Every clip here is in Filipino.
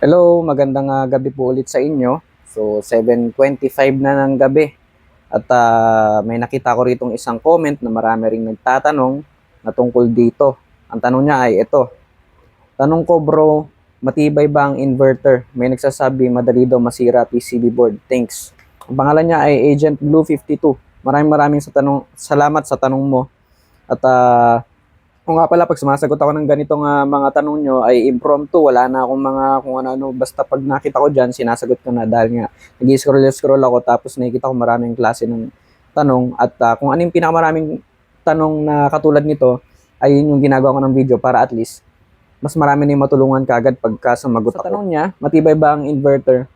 Hello, magandang ah, gabi po ulit sa inyo. So, 7.25 na ng gabi. At ah, may nakita ko rito isang comment na marami ring nagtatanong na tungkol dito. Ang tanong niya ay ito. Tanong ko bro, matibay ba ang inverter? May nagsasabi madali daw masira PCB board. Thanks. Ang pangalan niya ay Agent Blue 52. Maraming maraming sa tanong, salamat sa tanong mo. At ah, kung nga pala, pag sumasagot ako ng ganitong ah, mga tanong nyo, ay impromptu. Wala na akong mga kung ano-ano. Basta pag nakita ko dyan, sinasagot ko na dahil nga nag-scroll-scroll ako tapos nakikita ko maraming klase ng tanong. At ah, kung ano yung pinakamaraming tanong na katulad nito, ay yun yung ginagawa ko ng video para at least mas marami na yung matulungan kagad pagka sumagot ako. Sa tanong niya, matibay ba ang inverter?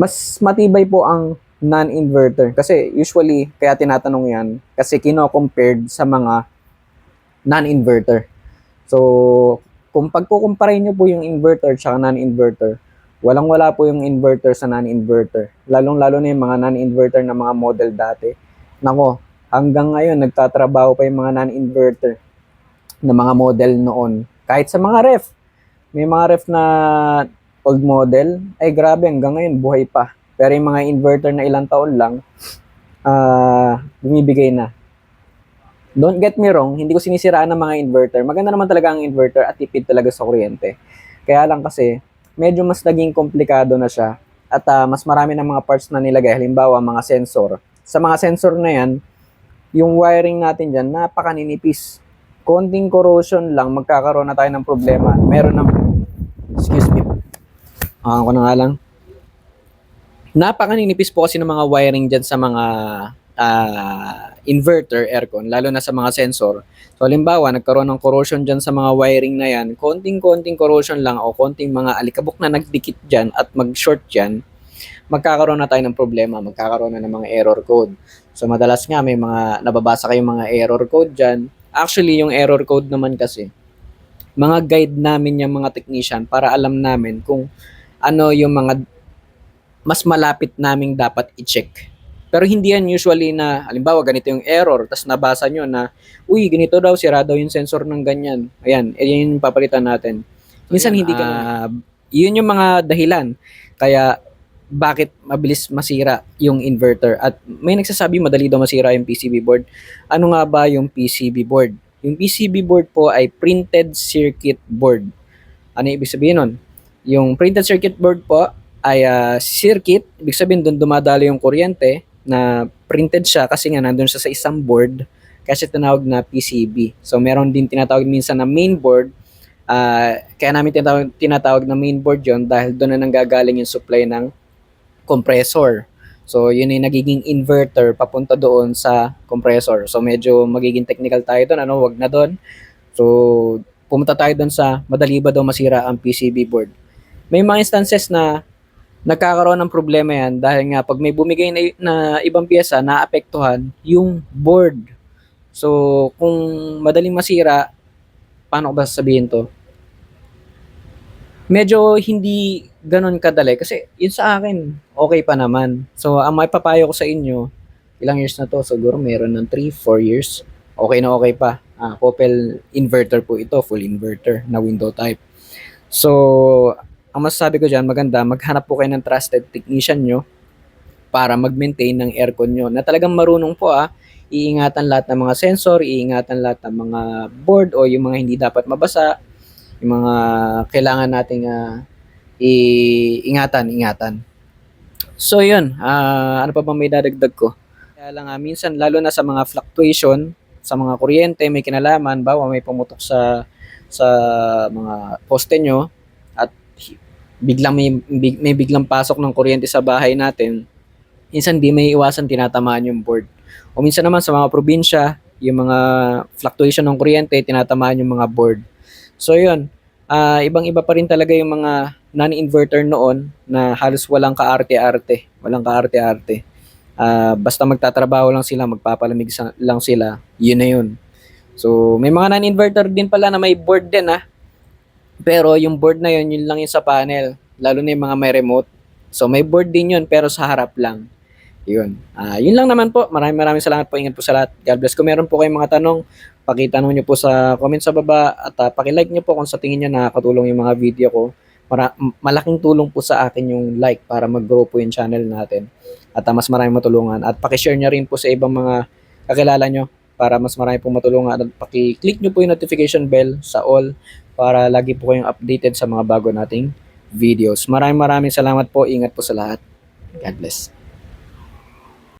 Mas matibay po ang non-inverter. Kasi usually, kaya tinatanong yan, kasi kino-compared sa mga non-inverter. So, kung pagkukumpare nyo po yung inverter at non-inverter, walang-wala po yung inverter sa non-inverter. Lalong-lalo na yung mga non-inverter na mga model dati. Nako, hanggang ngayon, nagtatrabaho pa yung mga non-inverter na mga model noon. Kahit sa mga ref. May mga ref na old model, ay grabe, hanggang ngayon, buhay pa. Pero yung mga inverter na ilang taon lang, ah bumibigay na. Don't get me wrong, hindi ko sinisiraan ng mga inverter. Maganda naman talaga ang inverter at tipid talaga sa kuryente. Kaya lang kasi, medyo mas naging komplikado na siya at ah, mas marami ng mga parts na nilagay. Halimbawa, mga sensor. Sa mga sensor na yan, yung wiring natin dyan, napakaninipis. Konting corrosion lang, magkakaroon na tayo ng problema. Meron ng... Excuse me. Ah, ako na nga lang. Napakaninipis po kasi ng mga wiring dyan sa mga ah, inverter, aircon, lalo na sa mga sensor. So, halimbawa, nagkaroon ng corrosion dyan sa mga wiring na yan, konting-konting corrosion lang o konting mga alikabok na nagdikit dyan at mag-short dyan, magkakaroon na tayo ng problema, magkakaroon na ng mga error code. So, madalas nga may mga nababasa kayong mga error code dyan. Actually, yung error code naman kasi, mga guide namin yung mga technician para alam namin kung ano yung mga mas malapit naming dapat i-check. Pero hindi yan usually na, halimbawa, ganito yung error, tapos nabasa nyo na, uy, ganito daw, sira daw yung sensor ng ganyan. Ayan, eh, yun yung papalitan natin. Minsan hindi ka, yun yung mga dahilan. Kaya, bakit mabilis masira yung inverter. At may nagsasabi madali daw masira yung PCB board. Ano nga ba yung PCB board? Yung PCB board po ay printed circuit board. Ano ibig sabihin nun? Yung printed circuit board po ay ah, circuit, ibig sabihin doon dumadalo yung kuryente na printed siya kasi nga nandun siya sa isang board kasi tinawag na PCB. So meron din tinatawag minsan na main board. Ah, kaya namin tinatawag, tinatawag na main board yon dahil doon na nanggagaling yung supply ng compressor. So yun yung nagiging inverter papunta doon sa compressor. So medyo magiging technical tayo doon, ano, wag na doon. So pumunta tayo doon sa madali ba daw masira ang PCB board. May mga instances na nagkakaroon ng problema yan dahil nga pag may bumigay na, na ibang pyesa, naapektuhan yung board. So, kung madaling masira, paano ko ba sasabihin to? Medyo hindi ganon kadali kasi yun sa akin, okay pa naman. So, ang may papayo ko sa inyo, ilang years na to, siguro meron ng 3, 4 years. Okay na okay pa. Ah, Coppel inverter po ito, full inverter na window type. So, ang masasabi ko dyan, maganda, maghanap po kayo ng trusted technician nyo para mag-maintain ng aircon nyo na talagang marunong po ah, iingatan lahat ng mga sensor, iingatan lahat ng mga board o yung mga hindi dapat mabasa, yung mga kailangan nating ah, iingatan, ingatan. So yun, ah, ano pa bang may dadagdag ko? Kaya lang ah, minsan lalo na sa mga fluctuation sa mga kuryente, may kinalaman, bawa may pumutok sa sa mga poste nyo biglang may, big- may biglang pasok ng kuryente sa bahay natin, minsan di may iwasan tinatamaan yung board. O minsan naman sa mga probinsya, yung mga fluctuation ng kuryente, tinatamaan yung mga board. So yun, ah, ibang-iba pa rin talaga yung mga non-inverter noon na halos walang kaarte-arte. Walang kaarte-arte. Ah, basta magtatrabaho lang sila, magpapalamig sa- lang sila, yun na yun. So, may mga non-inverter din pala na may board din ah. Pero yung board na yun, yun lang yung sa panel. Lalo na yung mga may remote. So may board din yun, pero sa harap lang. Yun. Uh, yun lang naman po. Maraming maraming salamat po. Ingat po sa lahat. God bless. Kung meron po kayong mga tanong, pakitanong nyo po sa comment sa baba at uh, pakilike nyo po kung sa tingin nyo nakakatulong yung mga video ko. Para, malaking tulong po sa akin yung like para mag-grow po yung channel natin at uh, mas marami matulungan. At pakishare nyo rin po sa ibang mga kakilala nyo para mas marami pong matulungan at paki-click nyo po yung notification bell sa all para lagi po kayong updated sa mga bago nating videos. Maraming maraming salamat po. Ingat po sa lahat. God bless.